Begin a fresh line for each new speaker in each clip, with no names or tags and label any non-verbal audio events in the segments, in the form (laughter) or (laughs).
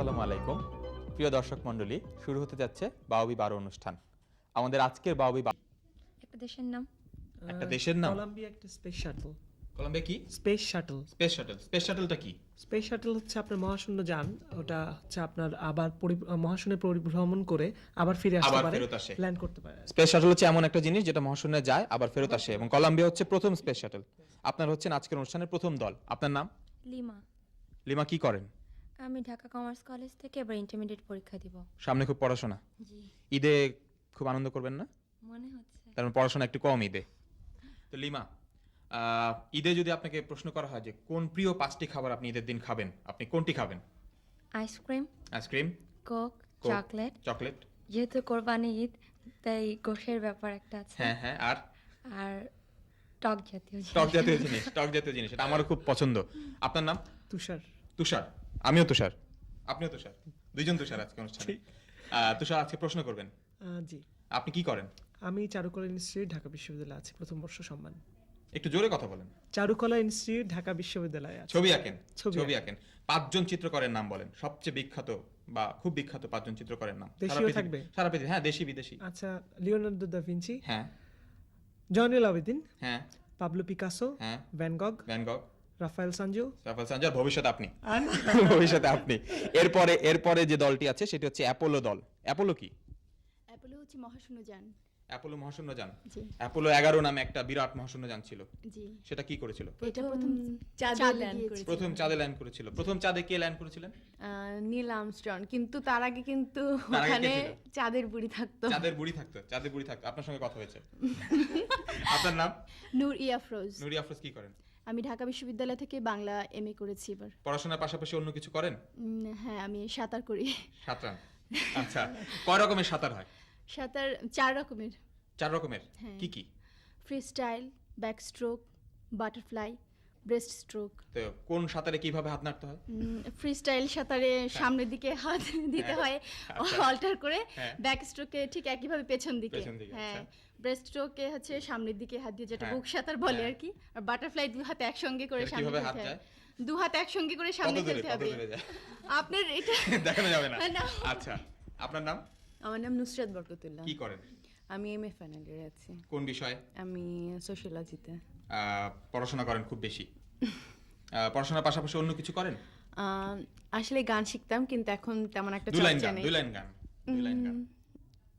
আসসালামু আলাইকুম। প্রিয় দর্শক মণ্ডলী শুরু হতে যাচ্ছে বাউবি বারো অনুষ্ঠান। আমাদের আজকের বাউবি
একটা দেশের নাম।
একটা দেশের নাম?
কলম্বিয়া একটা স্পেস শাটল
কলম্বিয়া কি?
Space shuttle
space shuttle space শাটলটা কি?
স্পেস শাটল হচ্ছে আপনার মহাশূন্য যান। ওটা হচ্ছে আপনার আবার মহাশূন্যে পরিভ্রমণ করে আবার ফিরে আসতে পারে ল্যান্ড করতে পারে।
স্পেস শাটল হচ্ছে এমন একটা জিনিস যেটা মহাশূন্যে যায় আবার ফেরত আসে এবং কলম্বিয়া হচ্ছে প্রথম স্পেস শাটল আপনার হচ্ছেন আজকের অনুষ্ঠানের প্রথম দল। আপনার নাম?
লিমা।
লিমা কি করেন?
আমি ঢাকা কমার্স কলেজ থেকে এবার ইন্টারমিডিয়েট পরীক্ষা দিব।
সামনে খুব পড়াশোনা?
জি।
ঈদে খুব আনন্দ করবেন না?
মনে হচ্ছে।
তার মানে পড়াশোনা একটু কম ঈদে। তো লিমা আহ, ঈদে যদি আপনাকে প্রশ্ন করা হয় যে কোন প্রিয় পাঁচটি খাবার আপনি ঈদের দিন খাবেন আপনি কোনটি খাবেন?
Ice cream
ice cream
coke
Coke,
chocolate.
Chocolate.
যেহেতু কোরবানি ঈদ তাই গোশের ব্যাপার একটা আছে।
হ্যাঁ হ্যাঁ আর?
আর টক জাতীয় জিনিস।
টক জাতীয় জিনিস টক জাতীয় জিনিস এটা আমারও খুব পছন্দ। আপনার নাম?
তুষার।
তুষার। আমিও তুষার। আপনিও তুষার। দুইজন তুষার আজকে অনুষ্ঠানে। তুষার আজকে প্রশ্ন করবেন।
জি।
আপনি কি করেন?
আমি চারুকলা ইনস্টিটিউট ঢাকা বিশ্ববিদ্যালয়ে আছি। প্রথম বর্ষ সম্মান।
একটু জোরে কথা বলেন।
চারুকলা ইনস্টিটিউট ঢাকা বিশ্ববিদ্যালয়ে আছে।
ছবি আঁকেন।
ছবি
আঁকেন। পাঁচজন চিত্রকরের নাম বলেন। সবচেয়ে বিখ্যাত বা খুব বিখ্যাত পাঁচজন চিত্রকরের নাম। সারা
দেশীয় থাকবে?
সারা পৃথিবী। হ্যাঁ দেশি বিদেশি।
আচ্ছা লিওনার্দো দা ভিঞ্চি।
হ্যাঁ।
জয়নুল আবেদিন।
হ্যাঁ।
Pablo Picasso.
হ্যাঁ।
Van Gogh
Van Gogh.
Raphael Sanzio
Raphael Sanjar ভবিষ্যৎ আপনি। (laughs) ভবিষ্যতে আপনি। এরপরে এরপরে যে দলটি আছে সেটি হচ্ছে অ্যাপোলো দল। অ্যাপোলো কি?
অ্যাপোলো হচ্ছে মহাশূন্য যান
অ্যাপোলো মহাশূন্য যান অ্যাপোলো এগারো নামে একটা বিরাট মহাশূন্য যান ছিল সেটা কি করেছিল?
এটা প্রথম
চাঁদে ল্যান্ড
গিয়েছিল।
প্রথম চাঁদে ল্যান্ড করেছিল। প্রথম চাঁদে কে ল্যান্ড করেছিলেন?
Neil Armstrong. কিন্তু তার আগে কিন্তু ওখানে চাঁদের বুড়ি থাকতো।
চাঁদের বুড়ি থাকতো চাঁদের বুড়ি থাকতো। আপনার সঙ্গে কথা হয়েছে। (laughs) আপনার নাম?
নূর ইয়াফরোজ।
নুরি আফরোজ কি করেন?
আমি ঢাকা বিশ্ববিদ্যালয় থেকে বাংলা এমএ করেছি এবার।
পড়াশোনার পাশাপাশি অন্য কিছু করেন?
উম, হ্যাঁ আমি সাঁতার করি।
সাঁতার? আচ্ছা কয় রকমের সাঁতার হয়?
সাঁতার চার রকমের।
চার রকমের?
হ্যাঁ।
কি কি?
Freestyle backstroke butterfly breaststroke
তো কোন সাঁতারে কীভাবে হাত নাড়তে হয়
ফ্রি স্টাইল সাঁতারে সামনের দিকে হাত দিতে
হ্যাঁ।
হয়
আচ্ছা।
অল্টার করে
হ্যাঁ।
ব্যাক স্ট্রোকে ঠিক একইভাবে পেছন দিকে
পেছন দিকে,
হ্যাঁ
আচ্ছা।
ব্রেস্ট স্ট্রোকে হচ্ছে সামনের দিকে হাত দিয়ে যেটা
হ্যাঁ।
বুক সাঁতার বলে
হ্যাঁ।
আর কি আর বাটারফ্লাই দু হাত একসঙ্গে করে সামনে
হাত?
দু হাত একসঙ্গে করে সামনে ফেলতে হবে আপনার এটা (laughs)
দেখানো যাবে না। আচ্ছা আপনার নাম
আমার নাম নুসরাত বরকতুল্লাহ
কি করেন
আমি এম এ ফাইনাল ইয়ারে আছি
কোন বিষয়ে
আমি সোশিয়োলজিতে
পড়াশোনা করেন খুব বেশি। (laughs) পড়াশোনার পাশাপাশি অন্য কিছু করেন?
আসলে গান শিখতাম কিন্তু এখন তেমন একটা
দুই লাইন
চর্চা
গান
নেই।
দুই লাইন গান দুই লাইন গান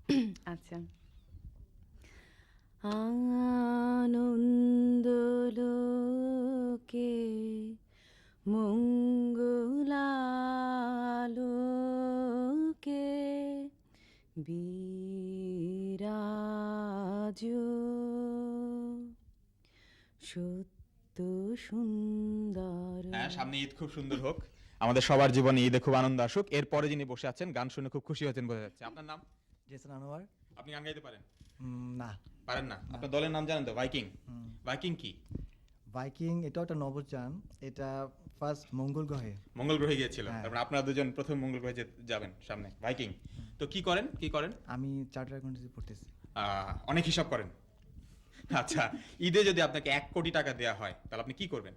(clears throat)
আচ্ছা। আনন্দ লোকে মঙ্গলালোকে বিরাজ সত্য সুন্দর।
হ্যাঁ সামনে ঈদ খুব সুন্দর হোক। আমাদের সবার জীবনে ঈদে খুব আনন্দ আসুক। এরপরে যিনি বসে আছেন গান শুনে খুব খুশি হয়েছেন বোঝা যাচ্ছে। আপনার নাম?
জেসন আনোয়ার।
আপনি গান গাইতে পারেন?
না।
পারেন না? আপনার দলের নাম জানেন তো? ভাইকিং। ভাইকিং কি?
ভাইকিং এটাও একটা নবযান। এটা ফার্স্ট মঙ্গল গ্রহে।
মঙ্গল গ্রহে গিয়েছিল।
হ্যাঁ।
আপনারা দুজন প্রথম মঙ্গল গ্রহে যাবেন সামনে। ভাইকিং। তো কি করেন? কি করেন?
আমি চার্টার অ্যাকাউন্টেন্সি পড়তেছি।
অনেক হিসাব করেন। আচ্ছা ঈদে যদি আপনাকে এক কোটি টাকা দেওয়া হয় তাহলে আপনি কি করবেন?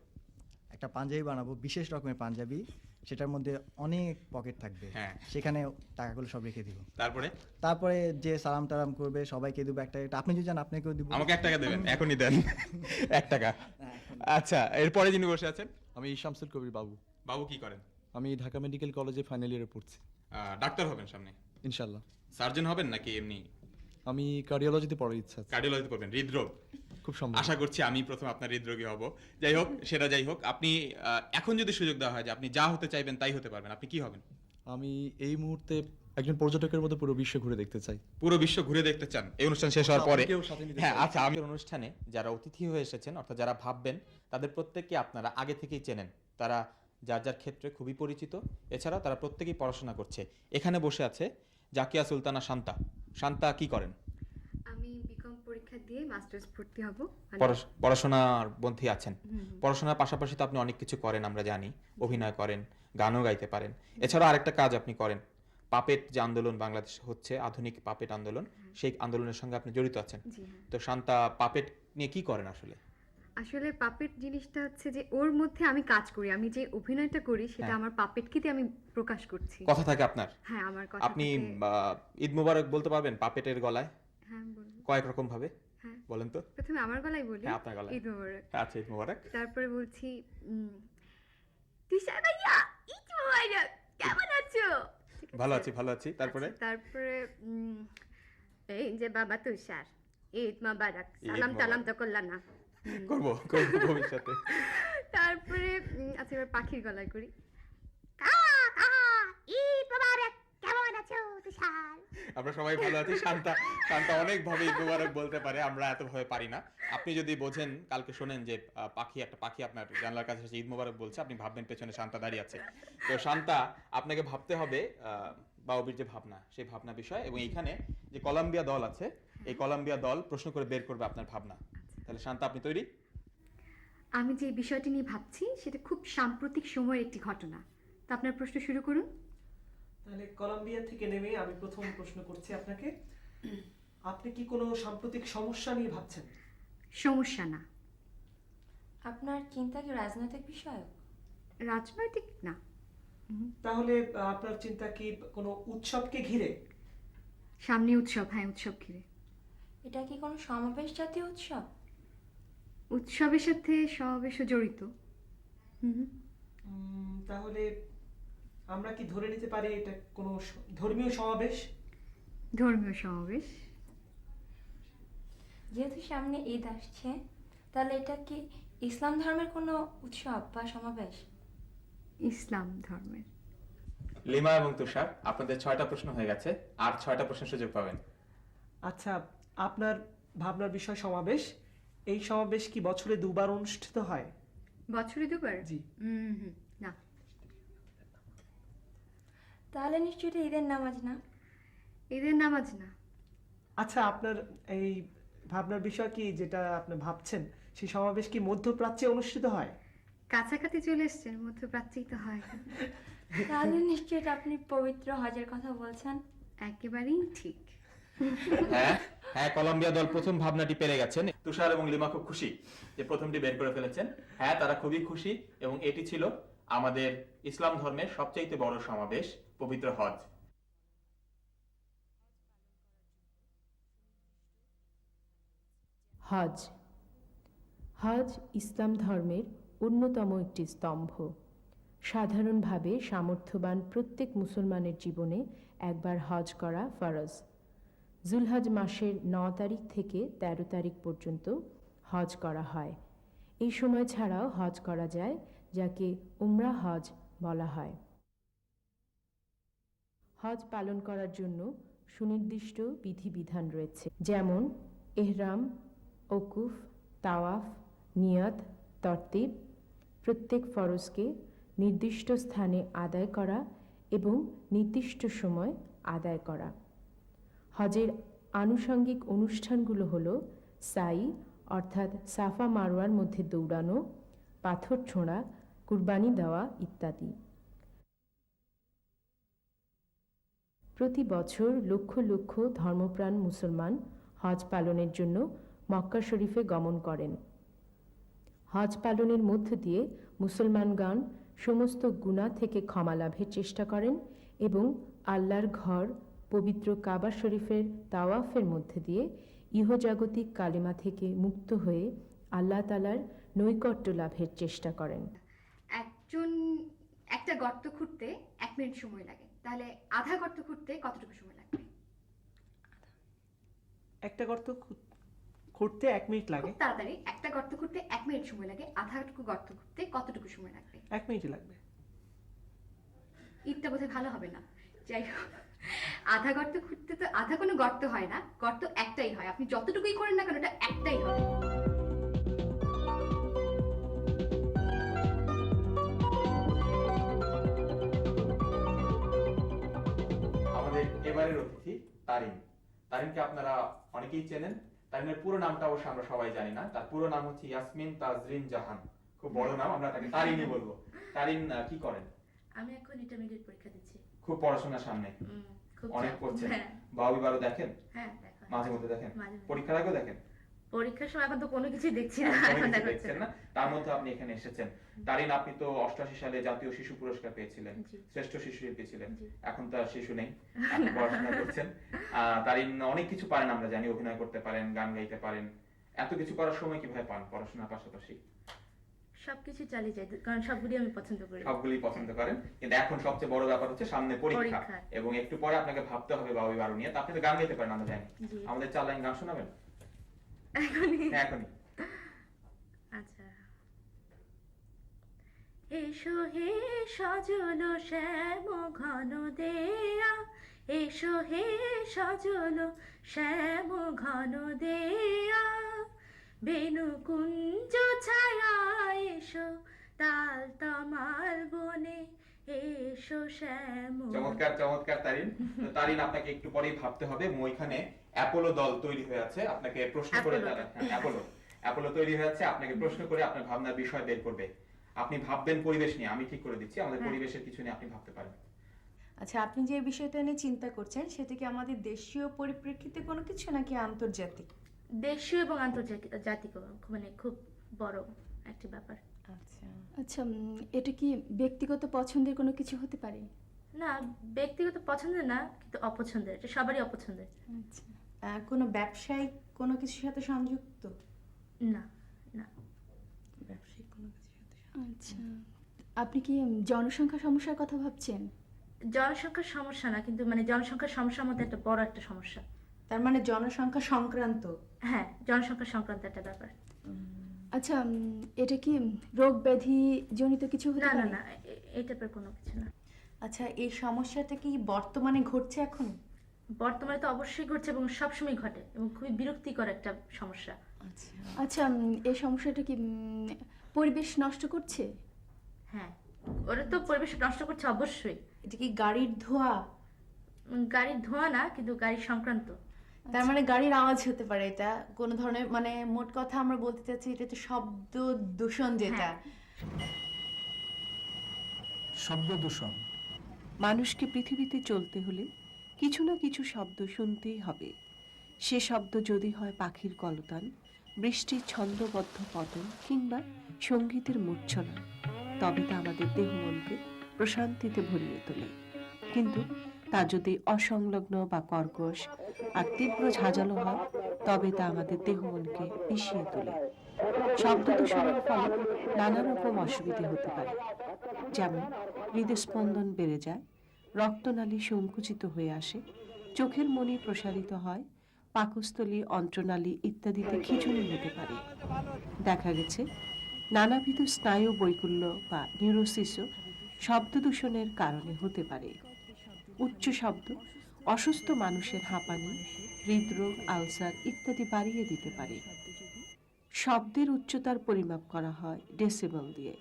একটা পাঞ্জাবি বানাবো বিশেষ রকমের পাঞ্জাবি সেটার মধ্যে অনেক পকেট থাকবে।
হ্যাঁ।
সেখানে টাকাগুলো সব রেখে দিব।
তারপরে?
তারপরে যে সালাম টালাম করবে সবাইকে দেবো একটা একটা। আপনি যদি চান আপনাকেও দিব।
আমাকে এক টাকা দেবেন এখনই দেন। (laughs) এক টাকা। আচ্ছা এরপরে যিনি বসে আছেন?
আমি শামসুল কবির বাবু।
বাবু কি করেন?
আমি ঢাকা মেডিকেল কলেজে ফাইনাল ইয়ারে পড়ছি।
আহ, ডাক্তার হবেন সামনে?
ইনশাল্লাহ
সার্জন হবেন নাকি এমনি
আমি কার্ডিওলজিতে পড়ার ইচ্ছা আছে।
কার্ডিওলজি পড়বেন হৃদরোগ।
খুব সম্ভব।
আশা করছি আমি প্রথম আপনার হৃদরোগী হব। যাই হোক সেটা যাই হোক আপনি এখন যদি সুযোগ দেওয়া হয় যে আপনি যা হতে চাইবেন তাই হতে পারবেন আপনি কি হবেন?
আমি এই মুহূর্তে একজন পর্যটকের মতো পুরো বিশ্ব ঘুরে দেখতে চাই।
পুরো বিশ্ব ঘুরে দেখতে চান এই অনুষ্ঠান শেষ হওয়ার পরে। হ্যাঁ আচ্ছা আমি অনুষ্ঠানে যারা অতিথি হয়ে এসেছেন অর্থাৎ যারা ভাববেন তাদের প্রত্যেককে আপনারা আগে থেকেই চেনেন। তারা যার যার ক্ষেত্রে খুবই পরিচিত এছাড়াও তারা প্রত্যেকেই পড়াশোনা করছে। এখানে বসে আছে জাকিয়া সুলতানা শান্তা। শান্তা কি করেন?
আমি বিকম পরীক্ষা দিয়ে মাস্টার্স ভর্তি হব। মানে
পড়াশোনার মধ্যে আছেন। পড়াশোনার পাশাপাশি তো আপনি অনেক কিছু করেন আমরা জানি। অভিনয় করেন গানও গাইতে পারেন। এছাড়া আরেকটা কাজ আপনি করেন। পাপেট যে আন্দোলন বাংলাদেশে হচ্ছে আধুনিক পাপেট আন্দোলন সেই আন্দোলনের সঙ্গে আপনি জড়িত আছেন।
হ্যাঁ।
তো শান্তা পাপেট নিয়ে কি করেন আসলে?
আসলে পাপেট জিনিসটা হচ্ছে যে ওর মধ্যে আমি কাজ করি আমি যে অভিনয়টা করি সেটা
হ্যাঁ।
আমার পাপেটকে দিয়ে আমি প্রকাশ করছি।
কথা থাকে আপনার?
হ্যাঁ আমার কথা
আপনি ঈদ মুবারক বলতে পারবেন পাপেটের গলায়?
হ্যাঁ
কয়েক রকম ভাবে?
হ্যাঁ।
বলেন তো।
প্রথমে আমার গলায় বলি
হ্যাঁ আপনার গলায়।
ঈদ মোবারক।
আচ্ছা ঈদ মুবারক।
তারপরে বলছি তুষার ভাইয়া ঈদ মোবারক কেমন আছো?
ভালো
আছি
ভালো আছি। তারপরে?
আচ্ছা, তারপরে উম, এই যে বাবা তুষার ঈদ মোবারক সালাম টালাম। তো করলাম না।
করব করব ভবিষ্যতে।
তারপরে আচ্ছা এবার পাখির গলায় করি।
আমরা সবাই ভালো আছি। শান্তা শান্তা অনেক ভাবে মুবারক বলতে পারে আমরা এত ভাবে পারি না। আপনি যদি বোঝেন কালকে শোনেন যে পাখি একটা পাখি আপনার জানলার কাছে এসে ঈদ মুবারক বলছে আপনি ভাববেন পেছনে শান্তা দাঁড়িয়ে আছে। তো শান্তা আপনাকে ভাবতে হবে আহ, বাউবির যে ভাবনা সেই ভাবনা বিষয় এবং এখানে যে কলম্বিয়া দল আছে এই কলম্বিয়া দল প্রশ্ন করে বের করবে আপনার ভাবনা। তাহলে শান্তা আপনি তৈরি?
আমি যে বিষয়টি নিয়ে ভাবছি সেটা খুব সাম্প্রতিক সময়ের একটি ঘটনা। তো আপনার প্রশ্ন শুরু করুন।
তাহলে কলম্বিয়া থেকে নেমে আমি প্রথম প্রশ্ন করছি আপনাকে। আপনি কি কোনো সাম্প্রতিক সমস্যা নিয়ে ভাবছেন?
সমস্যা না।
আপনার চিন্তা কি রাজনৈতিক বিষয়ক
রাজনৈতিক না।
তাহলে আপনার চিন্তা কি কোনো উৎসবকে ঘিরে?
সামনে উৎসব হ্যাঁ উৎসব ঘিরে।
এটা কি কোনো সমাবেশ জাতীয় উৎসব?
উৎসবের সাথে সমাবেশও জড়িত। হুম
তাহলে আমরা কি ধরে নিতে পারি এটা কোনো ধর্মীয় সমাবেশ?
ধর্মীয় সমাবেশ।
যেহেতু সামনে ঈদ আসছে তাহলে এটা কি ইসলাম ধর্মের কোনো উৎসব বা সমাবেশ?
ইসলাম ধর্মের।
লিমা এবং তুষার আপনাদের ছয়টা প্রশ্ন হয়ে গেছে আর ছয়টা প্রশ্নের সুযোগ পাবেন।
আচ্ছা আপনার ভাবনার বিষয় সমাবেশ। এই সমাবেশ কি বছরে দুবার অনুষ্ঠিত হয়?
বছরে দুবার?
জি।
হুম হুম না।
তাহলে নিশ্চয়ই এটা ঈদের নামাজ না?
ঈদের নামাজ না।
আচ্ছা আপনার এই ভাবনার বিষয় কি যেটা আপনি ভাবছেন সেই সমাবেশ কি মধ্যপ্রাচ্যে অনুষ্ঠিত হয়?
কাছাকাছি চলে এসছেন মধ্যপ্রাচ্যেই তো হয়।
তাহলে নিশ্চয়ই এটা আপনি পবিত্র হজের কথা বলছেন।
একেবারেই ঠিক।
হ্যাঁ? হ্যাঁ কলম্বিয়া দল প্রথম ভাবনাটি পেরে গেছেন। তুষার এবং লিমা খুব খুশি যে প্রথমটি বের করে ফেলেছেন। হ্যাঁ তারা খুবই খুশি এবং এটি ছিল আমাদের ইসলাম ধর্মের সবচাইতে বড় সমাবেশ পবিত্র হজ।
হজ। হজ ইসলাম ধর্মের অন্যতম একটি স্তম্ভ। সাধারণভাবে সামর্থ্যবান প্রত্যেক মুসলমানের জীবনে একবার হজ করা ফরজ। জুলহজ মাসের ন তারিখ থেকে ১৩ তারিখ পর্যন্ত হজ করা হয়। এই সময় ছাড়াও হজ করা যায়, যাকে উমরা হজ বলা হয়। হজ পালন করার জন্য সুনির্দিষ্ট বিধিবিধান রয়েছে, যেমন এহরাম, ওকুফ, তাওয়াফ, নিয়ত, তরতিব, প্রত্যেক ফরজকে নির্দিষ্ট স্থানে আদায় করা এবং নির্দিষ্ট সময় আদায় করা। হজের আনুষঙ্গিক অনুষ্ঠানগুলো হলো সাই, অর্থাৎ সাফা মারোয়ার মধ্যে দৌড়ানো, পাথর ছোঁড়া, কুরবানি দেওয়া ইত্যাদি। প্রতি বছর লক্ষ লক্ষ ধর্মপ্রাণ মুসলমান হজ পালনের জন্য মক্কা শরীফে গমন করেন। হজ পালনের মধ্য দিয়ে মুসলমানগণ সমস্ত গুনাহ থেকে ক্ষমা লাভের চেষ্টা করেন এবং আল্লাহর ঘর পবিত্র কাবা শরীফের তাওয়াফের মধ্যে দিয়ে ইহজাগতিক কালিমা থেকে মুক্ত হয়ে আল্লাহ তালার নৈকট্য লাভের চেষ্টা করেন।
একজন একটা গর্ত খুঁড়তে এক মিনিট সময় লাগে। তাহলে আধা গর্ত খুঁড়তে কতটুকু সময় লাগবে?
একটা গর্ত খুঁড়তে এক মিনিট লাগে।
তাড়াতাড়ি একটা গর্ত খুঁড়তে এক মিনিট সময় লাগে। আধাটুকু গর্ত খুঁড়তে কতটুকু সময় লাগবে?
এক মিনিটই লাগবে।
ঈদটা বোধহয় ভালো হবে না। যাই হোক। আধা গর্ত খুঁড়তে তো আধা কোনো গর্ত হয় না গর্ত একটাই হয়। আপনি যতটুকুই করেন না কেন ওটা একটাই হবে
আমাদের এবারের অতিথি তারিন। তারিনকে আপনারা অনেকেই চেনেন। তারিনের পুরো নামটা অবশ্য আমরা সবাই জানি না। তার পুরো নাম হচ্ছে ইয়াসমিন তাজরিন জাহান। খুব বড় নাম আমরা তাকে তারিনই বলব। তারিন কি করেন?
আমি এখন ইন্টারমিডিয়েট পরীক্ষা দিচ্ছি।
খুব পড়াশোনার সামনে। অনেক পড়ছেন
হ্যাঁ।
বাবু দেখেন?
হ্যাঁ
মাঝে মধ্যে দেখেন। পরীক্ষার আগেও দেখেন?
পরীক্ষার সময় এখন তো কোনো কিছু দেখছি না। এখন
দেখছেন না। তার মধ্যে আপনি এখানে এসেছেন। তারিন আপনি তো অষ্টআশি সালে জাতীয় শিশু পুরস্কার পেয়েছিলেন। শ্রেষ্ঠ শিশু শিল্পী ছিলেন। এখন তো আর শিশু নেই। আপনি পড়াশোনা করছেন। আহ, তারিন অনেক কিছু পারেন আমরা জানি। অভিনয় করতে পারেন গান গাইতে পারেন। এত কিছু করার সময় কীভাবে পান পড়াশোনার পাশাপাশি?
সবকিছু চালিয়ে যাই কারণ সবগুলি আমি পছন্দ করি।
সবগুলি পছন্দ করেন। কিন্তু এখন সবচেয়ে বড় ব্যাপার হচ্ছে সামনে পরীক্ষা। এবং একটু পরে আপনাকে ভাবতে হবে বাবু বারো নিয়ে। আপনি তো গান গাইতে পারেন আমরা জানি। আমাদের চার লাইন গান শোনাবেন?
এখনই?
হ্যাঁ এখনই।
আচ্ছা। এসো হে সজল শ্যাম ঘন দেয়া। এসো হে সজল শ্যাম ঘন দেয়া। বেনু কুঞ্জ ছায়া এসো তাল তমাল বনে এসো শ্যাম
চমৎকার চমৎকার তারিন। তারিন আপনাকে একটু পরেই ভাবতে হবে এবং ওইখানে অ্যাপোলো দল তৈরি হয়ে আছে। আপনাকে প্রশ্ন করে তারা- হ্যাঁ, অ্যাপোলো। অ্যাপোলো তৈরি হয়ে আছে আপনাকে প্রশ্ন করে আপনার ভাবনার বিষয় বের করবে। আপনি ভাববেন পরিবেশ নিয়ে আমি ঠিক করে দিচ্ছি আমাদের
হ্যাঁ।
পরিবেশের কিছু নিয়ে আপনি ভাবতে পারেন।
আচ্ছা আপনি যে বিষয়টা নিয়ে চিন্তা করছেন সেটা কি আমাদের দেশীয় পরিপ্রেক্ষিতে কোনো কিছু নাকি আন্তর্জাতিক?
দেশীয় এবং আন্তর্জাতিক জাতিক মানে খুব বড় একটি ব্যাপার।
আচ্ছা।
আচ্ছা এটা কি ব্যক্তিগত পছন্দের কোনো কিছু হতে পারে?
না ব্যক্তিগত পছন্দের না কিন্তু অপছন্দের এটা সবারই অপছন্দের।
আচ্ছা।
কোনো ব্যবসায়িক কোনো কিছুর সাথে সংযুক্ত?
না না।
ব্যবসায়িক কোনো কিছুর সাথে
আচ্ছা। আপনি কি জনসংখ্যা সমস্যার কথা ভাবছেন?
জনসংখ্যার সমস্যা না কিন্তু মানে জনসংখ্যার সমস্যার মধ্যে একটা বড় একটা সমস্যা।
তার মানে জনসংখ্যা সংক্রান্ত।
হ্যাঁ জনসংখ্যা সংক্রান্ত একটা ব্যাপার।
আচ্ছা উম, এটা কি রোগ ব্যাধি জনিত কিছু হতে
না না
পারে?
না এ- এই টাইপের কোনো কিছু না।
আচ্ছা এই সমস্যাটা কি বর্তমানে ঘটছে এখন?
বর্তমানে তো অবশ্যই ঘটছে এবং সবসময় ঘটে এবং খুবই বিরক্তিকর একটা সমস্যা।
আচ্ছা।
আচ্ছা উম, এই সমস্যাটা কি উম, পরিবেশ নষ্ট করছে?
হ্যাঁ ওরা তো পরিবেশ নষ্ট করছে অবশ্যই।
এটা কি গাড়ির ধোয়া?
উম, গাড়ির ধোঁয়া না কিন্তু গাড়ি সংক্রান্ত।
তার মানে গাড়ির আওয়াজ হতে পারে এটা, কোন ধরনের মানে মোট কথা আমরা বলতে চাচ্ছি এটা তো শব্দ দূষণ যেটা।
শব্দ দূষণ।
মানুষকে পৃথিবীতে চলতে হলে কিছু না কিছু শব্দ শুনতেই হবে। সে শব্দ যদি হয় পাখির কলতান, বৃষ্টির ছন্দবদ্ধ পতন কিংবা সঙ্গীতের মূর্ছনা তবে তা আমাদের দেহ মনকে প্রশান্তিতে ভরিয়ে তোলে। কিন্তু তা যদি অসংলগ্ন বা কর্কশ আর তীব্র ঝাঁঝালো হয়, তবে তা আমাদের দেহ মনকে পিষিয়ে তোলে। শব্দ দূষণের ফলে নানা রকম অসুবিধে হতে পারে। যেমন হৃদস্পন্দন বেড়ে যায়, রক্তনালী সংকুচিত হয়ে আসে, চোখের মনি প্রসারিত হয়, পাকস্থলী, অন্ত্রনালী ইত্যাদিতে খিচুড়ি হতে পারে। দেখা গেছে, নানাবিধ স্নায়ু বৈকুল্য বা নিউরোসিসও শব্দ দূষণের কারণে হতে পারে। উচ্চ শব্দ, অসুস্থ মানুষের হাঁপানি, হৃদরোগ, আলসার ইত্যাদি বাড়িয়ে দিতে পারে। শব্দের উচ্চতার পরিমাপ করা হয় ডেসিবেল দিয়ে।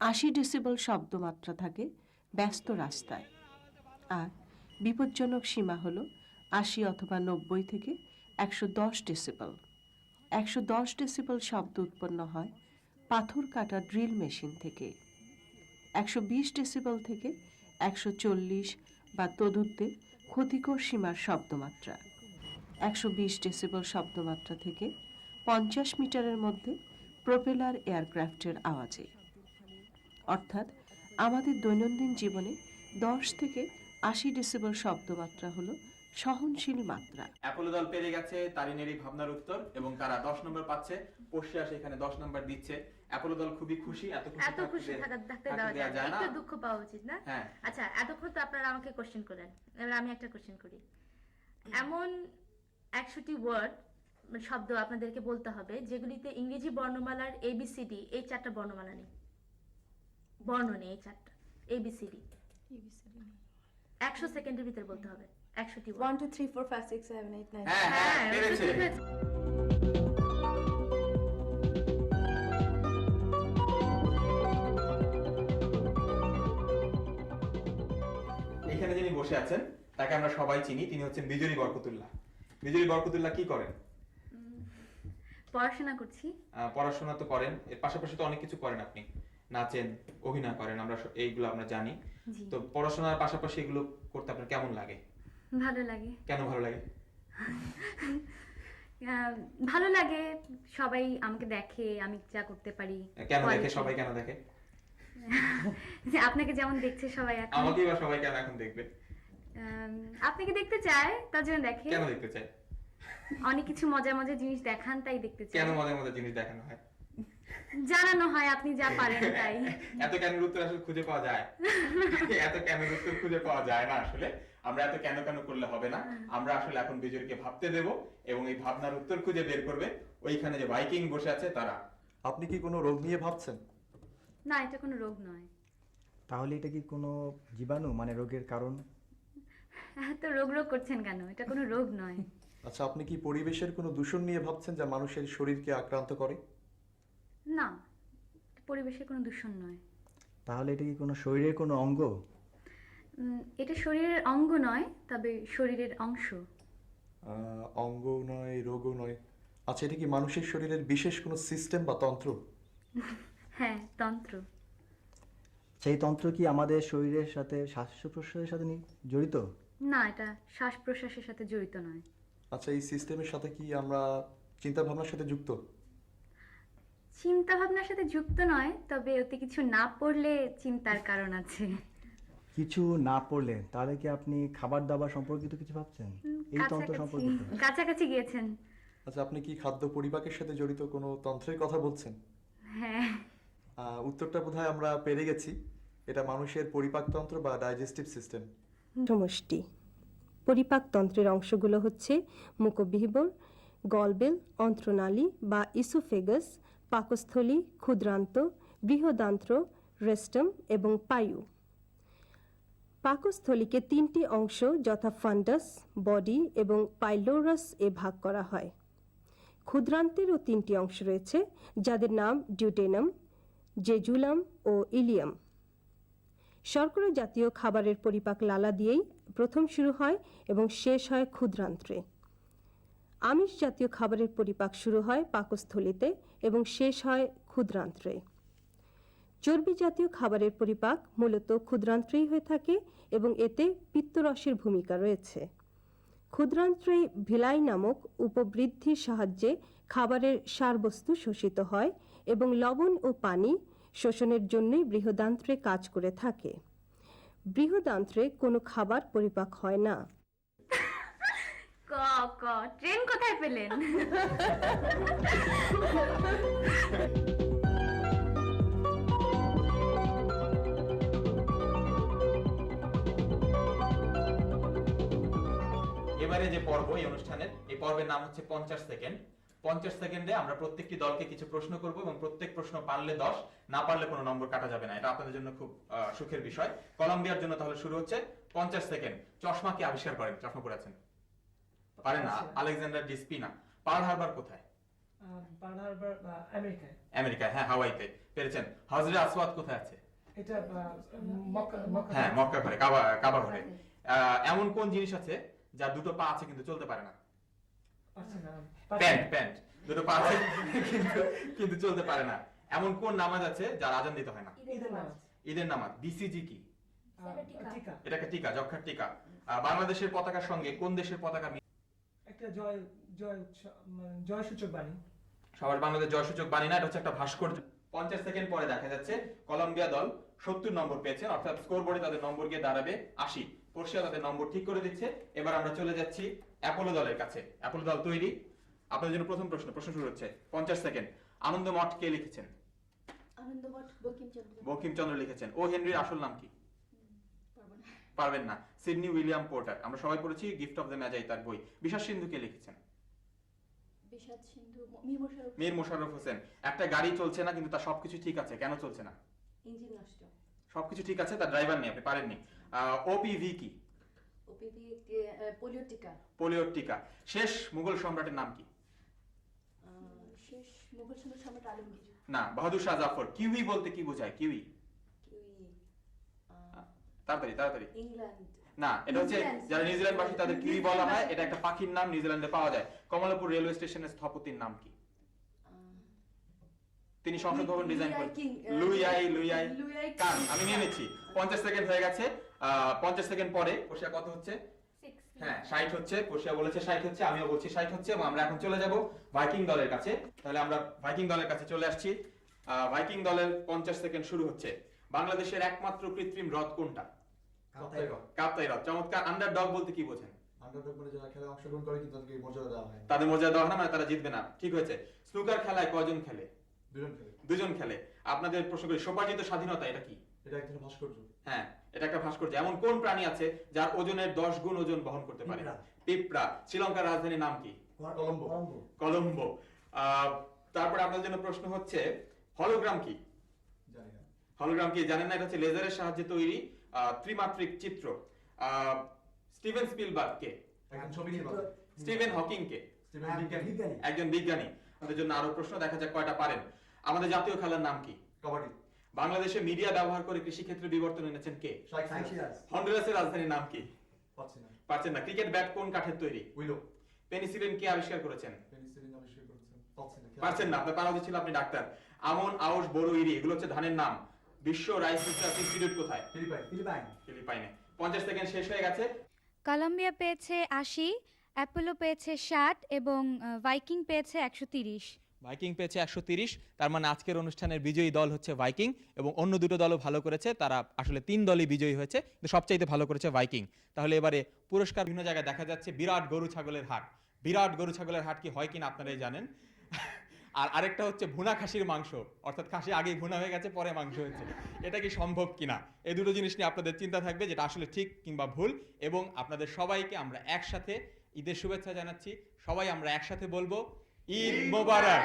আশি ডেসিবেল শব্দমাত্রা থাকে ব্যস্ত রাস্তায়। আর বিপজ্জনক সীমা হলো আশি অথবা নব্বই থেকে একশো দশ ডেসিবেল। একশো দশ ডেসিবেল শব্দ উৎপন্ন হয় পাথর কাটা ড্রিল মেশিন থেকে। একশো বিশ ডেসিবেল থেকে একশো চল্লিশ বা তদুর্ধে ক্ষতিকর সীমার শব্দমাত্রা। একশো বিশ ডেসিবল শব্দমাত্রা থেকে পঞ্চাশ মিটারের মধ্যে প্রোপেলার এয়ারক্রাফটের আওয়াজে। অর্থাৎ আমাদের দৈনন্দিন জীবনে দশ থেকে আশি ডেসিবল শব্দমাত্রা হলো সহনশীল মাত্রা।
অ্যাপোলো দল পেরে গেছে তারিনের এই ভাবনার উত্তর এবং তারা দশ নম্বর পাচ্ছে। পড়শিয়া সেখানে দশ নম্বর দিচ্ছে। অ্যাপোলো দল খুবই খুশি এত খুশি
এত খুশি থাকতে দেওয়া যায় না। একটু দুঃখ পাওয়া উচিত না?
হ্যাঁ।
আচ্ছা এতক্ষণ তো আপনারা আমাকে কোশ্চেন করলেন। এবার আমি একটা কোশ্চেন করি। এমন একশোটি ওয়ার্ড শব্দ আপনাদেরকে বলতে হবে যেগুলিতে ইংরেজি বর্ণমালার এ এবিসিডি এই চারটা বর্ণমালা নেই। বর্ণ নেই এই চারটা। এবিসিডি একশো সেকেন্ডের ভিতরে বলতে হবে। একশোটি
one two three four five six seven eight nine
হ্যাঁ পেরেছে। এখানে যিনি বসে আছেন তাকে আমরা সবাই চিনি তিনি হচ্ছেন বিজয়ী বরকতুল্লাহ। বিজয়ী বরকতুল্লাহ কি করেন?
পড়াশোনা করছি।
পড়াশোনা তো করেন এর পাশাপাশি তো অনেক কিছু করেন আপনি। নাচেন অভিনয় করেন আমরা এইগুলো আমরা জানি। তো পড়াশোনার পাশাপাশি এগুলো করতে আপনার কেমন লাগে?
ভালো লাগে।
কেন ভালো লাগে? (laughs)
ভালো লাগে সবাই আমাকে দেখে আমি যা করতে পারি
কেন দেখে? সবাই কেন দেখে?
যে (laughs) আপনাকে যেমন দেখছে সবাই এখন।
আমাকেই বা সবাই কেন এখন দেখবে?
আম, আপনাকে দেখতে চায় তার জন্য দেখে।
কেন দেখতে চাই
অনেক কিছু মজার মজার জিনিস দেখান তাই দেখতে চায়।
কেন মজার মজার জিনিস দেখানো হয়?
জানানো হয় আপনি যা পারেন তাই। (laughs)
এত কেন উত্তর আসলে খুঁজে পাওয়া যায়? (laughs) এত কেন উত্তর খুঁজে পাওয়া যায় না আসলে? আমরা এত কেন কেন করলে হবে না? আমরা আসলে এখন বিজয়কে ভাবতে দেব এবং এই ভাবনার উত্তর খুঁজে বের করবে। ওইখানে যে ভাইকিং বসে আছে তারা।
আপনি কি কোনো রোগ নিয়ে ভাবছেন?
না এটা কোনো রোগ নয়।
তাহলে এটা কি কোনো জীবাণু মানে রোগের কারণ?
এত রোগ রোগ করছেন কেন? এটা কোনো রোগ নয়।
আচ্ছা আপনি কি পরিবেশের কোনো দূষণ নিয়ে ভাবছেন যা মানুষের শরীরকে আক্রান্ত করে?
না পরিবেশের কোনো দূষণ নয়।
তাহলে এটা কি কোনো শরীরের কোনো অঙ্গ?
এটা শরীরের অঙ্গ নয় তবে শরীরের অংশ।
অঙ্গ নয় রোগও নয়। আচ্ছা এটা কি মানুষের শরীরের বিশেষ কোনো সিস্টেম বা তন্ত্র? (laughs)
হ্যাঁ তন্ত্র।
সেই তন্ত্র কি আমাদের শরীরের সাথে শ্বাস প্রশ্বাসের সাথে জড়িত?
না এটা শ্বাস প্রশ্বাসের সাথে জড়িত নয়।
আচ্ছা এই সিস্টেমের সাথে কি আমরা চিন্তা ভাবনার সাথে যুক্ত?
চিন্তা ভাবনার সাথে যুক্ত নয় তবে ওতে কিছু না পড়লে চিন্তার কারণ আছে।
কিছু না পড়লে তাহলে কি আপনি খাবার দাবার সম্পর্কিত কিছু ভাবছেন? এই তন্ত্র সম্পর্কিত।
কাছাকাছি গিয়েছেন।
আচ্ছা আপনি কি খাদ্য পরিপাকের সাথে জড়িত কোনো তন্ত্রের কথা বলছেন?
হ্যাঁ।
আহ, উত্তরটা বোধহয় আমরা পেরে গেছি। এটা মানুষের পরিপাকতন্ত্র বা ডাইজেস্টিভ সিস্টেম।
সমষ্টি। পরিপাকতন্ত্রের অংশগুলো হচ্ছে মুখবিহবর গলবেল অন্ত্রনালী বা ইসোফেগাস পাকস্থলী, ক্ষুদ্রান্ত, বৃহদান্ত্র, রেস্টম এবং পায়ু। পাকস্থলীকে তিনটি অংশ যথা ফান্ডাস, বডি এবং পাইলোরাস এ ভাগ করা হয়। ক্ষুদ্রান্তেরও তিনটি অংশ রয়েছে, যাদের নাম ডিউটেনাম, জেজুলাম ও ইলিয়াম। শর্করা জাতীয় খাবারের পরিপাক লালা দিয়েই প্রথম শুরু হয় এবং শেষ হয় ক্ষুদ্রান্ত্রে। আমিষ জাতীয় খাবারের পরিপাক শুরু হয় পাকস্থলীতে এবং শেষ হয় ক্ষুদ্রান্ত্রে। চর্বি জাতীয় খাবারের পরিপাক মূলত ক্ষুদ্রান্ত্রেই হয়ে থাকে এবং এতে পিত্তরসের ভূমিকা রয়েছে। ক্ষুদ্রান্ত্রে ভিলাই নামক উপবৃদ্ধির সাহায্যে খাবারের সারবস্তু শোষিত হয় এবং লবণ ও পানি শোষণের জন্যই বৃহদান্ত্রে কাজ করে থাকে। বৃহদান্ত্রে কোনো খাবার পরিপাক হয় না।
ক ক। ট্রেন কোথায় পেলেন?
এবারে যে পর্ব এই অনুষ্ঠানের, এই পর্বের নাম হচ্ছে পঞ্চাশ সেকেন্ড। পঞ্চাশ সেকেন্ডে আমরা প্রত্যেকটি দলকে কিছু প্রশ্ন করব এবং প্রত্যেক প্রশ্ন পারলে দশ, না পারলে কোনো নম্বর কাটা যাবে না। এটা আপনাদের জন্য খুব সুখের বিষয়। কলম্বিয়ার জন্য তাহলে শুরু হচ্ছে পঞ্চাশ সেকেন্ড। চশমা কি আবিষ্কার করেন? চশমা পড়েছেন পারেন না। আলেকজান্ডার ডিসপিনা পার্ল হারবার কোথায়?
বার্ন হারবার আমেরিকায়।
আমেরিকায় হ্যাঁ হাওয়াইতে। পেরেছেন। হজরে আসওয়াদ কোথায় আছে?
এটা মক্কা মক্কা
হ্যাঁ মক্কা ঘরে কাবা কাবা ঘরে। এমন কোন জিনিস আছে যার দুটো পা আছে কিন্তু চলতে পারে না? Pant pant. দুটো পা আছে কিন্তু কিন্তু চলতে পারে না। এমন কোন নামাজ আছে যার আজান দিতে হয় না?
ঈদের নামাজ।
ঈদের নামাজ। বিসিজি কি? এটা টিকা। যক্ষার টিকা। বাংলাদেশের পতাকার সঙ্গে কোন দেশের পতাকা
একটা জয় জয় মানে জয় সূচক বাণী।
সবার বাংলাদেশ জয়সূচক বাণী না এটা হচ্ছে একটা ভাস্কর্য। পঞ্চাশ সেকেন্ড পরে দেখা যাচ্ছে কলম্বিয়া দল সত্তর নম্বর পেয়েছেন অর্থাৎ স্কোর বোর্ডে তাদের নম্বর গিয়ে দাঁড়াবে আশি। পর্ষিয়া তাদের নম্বর ঠিক করে দিচ্ছে। এবার আমরা চলে যাচ্ছি অ্যাপোলো দলের কাছে। অ্যাপোলো দল তৈরি। আপনাদের জন্য প্রথম প্রশ্ন প্রশ্ন শুরু হচ্ছে। পঞ্চাশ সেকেন্ড। আনন্দ মঠ কে লিখেছেন?
বঙ্কিমচন্দ্র
লিখেছেন। ও হেনরির আসল নাম কি? পারবেন না। Sydney William Porter. আমরা সবাই পড়েছি গিফট অফ দ্য ম্যাজাই তার বই। বিশাস সিন্ধু কে লিখেছেন
মীর মোশাররফ
হোসেন। একটা গাড়ি চলছে না কিন্তু তার সবকিছু ঠিক আছে। কেন চলছে না?
ইঞ্জিন নষ্ট।
সবকিছু ঠিক আছে তার ড্রাইভার নেই আপনি পারেননি। ওপিভি কি?
ওপিভি পোলিও টিকা।
শেষ মুঘল সম্রাটের নাম কি?
শেষ মুঘল সম্রাট সম্রাট আলমগীর।
না বাহাদুর শাহ জাফর। কিউই বলতে কি বোঝায়? কিউই। তাড়াতাড়ি তাড়াতাড়ি।
ইংল্যান্ড।
না এটা হচ্ছে যারা নিউজিল্যান্ড বাসী তাদের কিউই বলা হয়? এটা একটা পাখির নাম নিউজিল্যান্ডে পাওয়া যায়। কমলাপুর রেলওয়ে স্টেশনের স্থপতির নাম কি? তিনি সংসদ ভবন ডিজাইন করেন। কান আমি নিয়ে নিচ্ছি। পঞ্চাশ সেকেন্ড হয়ে গেছে। পঞ্চাশ সেকেন্ড পরে বসে কত হচ্ছে? হ্যাঁ ষাট হচ্ছে। কোশিয়া বলেছে ষাট হচ্ছে আমিও বলছি ষাট হচ্ছে এবং আমরা এখন চলে যাব ভাইকিং দলের কাছে। তাহলে আমরা ভাইকিং দলের কাছে চলে আসছি। ভাইকিং দলের পঞ্চাশ সেকেন্ড শুরু হচ্ছে। বাংলাদেশের একমাত্র কৃত্রিম হ্রদ কোনটা? কাপ্তাই চমৎকার। আন্ডার বলতে কি বোঝেন?
আন্ডারডগ মানে যারা খেলায় অংশগ্রহণ করে কিন্তু তাদেরকে মর্যাদা দেওয়া হয়।
তাদের মর্যাদা দেওয়া হয় না মানে তারা জিতবে না। ঠিক হয়েছে। স্নুকার খেলায় কয়জন খেলে?
দুজন খেলে।
দুজন খেলে। আপনাদের প্রশ্ন করি সোপার্জিত স্বাধীনতা এটা কি?
এটা এক ভাস্কর্য।
হ্যাঁ এটা একটা ভাস্কর্য। এমন কোন প্রাণী আছে যার ওজনের দশ গুণ ওজন বহন করতে পারে? পিঁপড়া। শ্রীলঙ্কার রাজধানীর নাম কি?
কলম্বো।
কলম্বো। তারপরে আপনাদের জন্য প্রশ্ন হচ্ছে হলোগ্রাম কি?
জানি না।
হলোগ্রাম কি? জানেন না এটা হচ্ছে লেজারের সাহায্যে তৈরি। ত্রিমাত্রিক চিত্র স্টিভেন স্পিলবার্গ কে
একজন ছবি নির্মাতা
স্টিভেন হকিং। কে একজন বিজ্ঞানী। আমাদের জন্য আরও প্রশ্ন দেখা যাক কয়টা পারেন। আমাদের জাতীয় খেলার নাম কি?
কাবাডি।
বাংলাদেশে মিডিয়া ব্যবহার করে কৃষিক্ষেত্রে বিবর্তন এনেছেন কে? হন্ডুরাসের রাজধানীর নাম কি? পারছেন না। ক্রিকেট ব্যাট কোন কাঠের তৈরি?
উইলো।
পেনিসিলিন কে আবিষ্কার করেছেন?
পেনিসিলিন আবিষ্কার করেছেন। না।
পারছেন না। আপনার পারা উচিত ছিল আপনি ডাক্তার। আমন আউশ বড় ইরি এগুলো হচ্ছে ধানের নাম। বিশ্ব রাইস রিসার্চ ইনস্টিটিউট কোথায়?
Philippines
Philippines.
ফিলিপাইনে। পঞ্চাশ সেকেন্ড শেষ হয়ে গেছে।
কলম্বিয়া পেয়েছে আশি অ্যাপোলো পেয়েছে ষাট এবং ভাইকিং পেয়েছে একশো তিরিশ।
ভাইকিং পেয়েছে একশো তিরিশ তার মানে আজকের অনুষ্ঠানের বিজয়ী দল হচ্ছে ভাইকিং এবং অন্য দুটো দলও ভালো করেছে তারা আসলে তিন দলই বিজয়ী হয়েছে কিন্তু সবচাইতে ভালো করেছে ভাইকিং। তাহলে এবারে পুরস্কার বিভিন্ন জায়গায় দেখা যাচ্ছে বিরাট গরু ছাগলের হাট। বিরাট গরু ছাগলের হাট কি হয় কিনা আপনারাই জানেন। আর আরেকটা হচ্ছে ভুনা খাসির মাংস। অর্থাৎ খাসি আগেই ভুনা হয়ে গেছে, পরে মাংস হয়েছে। এটা কি সম্ভব কিনা? এই দুটো জিনিস নিয়ে আপনাদের চিন্তা থাকবে যেটা আসলে ঠিক কিংবা ভুল এবং আপনাদের সবাইকে আমরা একসাথে ঈদের শুভেচ্ছা জানাচ্ছি। সবাই আমরা একসাথে বলব, ঈদ মোবারক!